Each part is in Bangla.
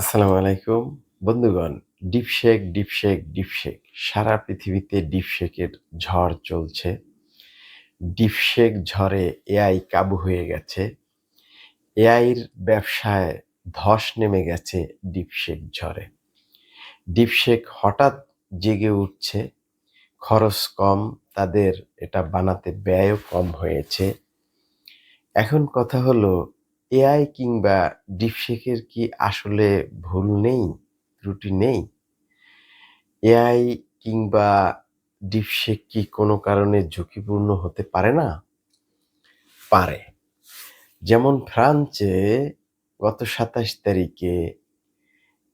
আসসালামু আলাইকুম। বন্ধুগণ, ডিপশেক ডিপশেক ডিপশেক। সারা পৃথিবীতে ডিপশেকের ঝড় চলছে। ডিপশেক ঝড়ে এআই কাবু হয়ে গেছে। এআইর ব্যবসায় ধস নেমে গেছে ডিপশেক ঝড়ে। ডিপশেক হঠাৎ জেগে উঠছে। খরচ কম, তাদের এটা বানাতে ব্যয়ও কম হয়েছে। এখন কথা হলো এআই কিংবা ডিপশেকের কি আসলে ভুল নেই, ত্রুটি নেই? এআই কিংবা ডিপশেক কি কোনো কারণে ঝুঁকিপূর্ণ হতে পারে না? পারে। যেমন ফ্রান্সে গত সাতাশ তারিখে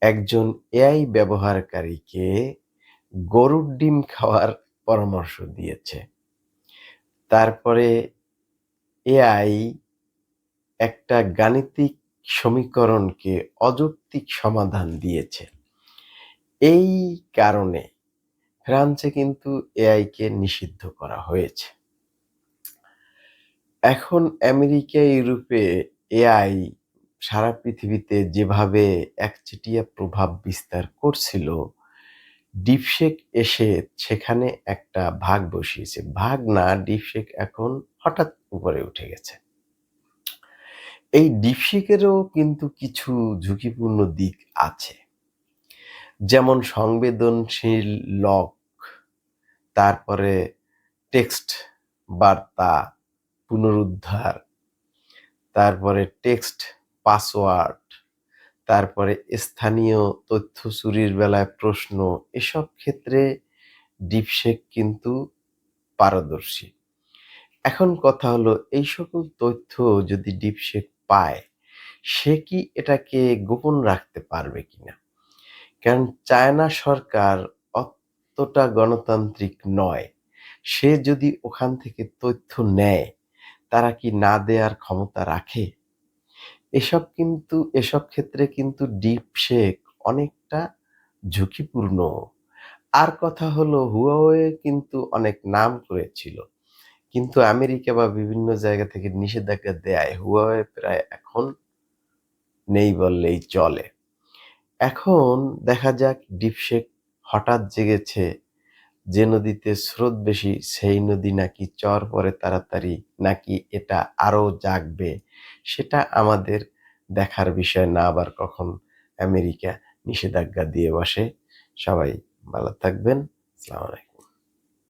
একজন এআই ব্যবহারকারীকে গরুর ডিম খাওয়ার পরামর্শ দিয়েছে। তারপরে এআই একটা গাণিতিক সমীকরণকে অযৌক্তিক সমাধান দিয়েছে। এই কারণে ফ্রান্সে কিন্তু এআইকে নিষিদ্ধ করা হয়েছে। এখন আমেরিকা ইউরোপে এআই সারা পৃথিবীতে যেভাবে একচেটিয়া প্রভাব বিস্তার করছিল, ডিপশেক এসে সেখানে একটা ভাগ বসিয়েছে। ভাগ না, ডিপশেক এখন হঠাৎ উপরে উঠে গেছে। এই ডিপশিকেরও কিন্তু কিছু ঝুঁকিপূর্ণ দিক আছে। যেমন সংবেদনশীল লক তারপরে টেক্সট বার্তা, পুনরুদ্ধার, তারপরে টেক্সট পাসওয়ার্ড তারপরে স্থানীয় তথ্য চুরির বেলায় প্রশ্ন, এসব ক্ষেত্রে ডিপশেক কিন্তু পারদর্শী। এখন কথা হলো, এই সকল তথ্য যদি ডিপশেক পায়, সে কি এটাকে গোপন রাখতে পারবে কিনা? কারণ চায়না সরকার অতটা গণতান্ত্রিক নয়। সে যদি ওখান থেকে তথ্য নেয়, তারা কি না দেওয়ার ক্ষমতা রাখে? এসব কিন্তু, এসব ক্ষেত্রে কিন্তু ডিপশেক অনেকটা ঝুঁকিপূর্ণ। আর কথা হলো, হুয়াওয়ে কিন্তু অনেক নাম করেছিল। কিন্তু আমেরিকা বা বিভিন্ন জায়গা থেকে নিষেধাজ্ঞা দেয় হুয়াওয়ে প্রায় এখন নেই বললেই চলে। এখন দেখা যাক ডিপশেক হঠাৎ জেগেছে যে নদীতে স্রোত বেশি, সেই নদী নাকি চর পরে তাড়াতাড়ি নাকি এটা আরও জাগবে, সেটা আমাদের দেখার বিষয় না। আবার কখন আমেরিকা নিষেধাজ্ঞা দিয়ে বসে। সবাই ভালো থাকবেন। আলাইকুম।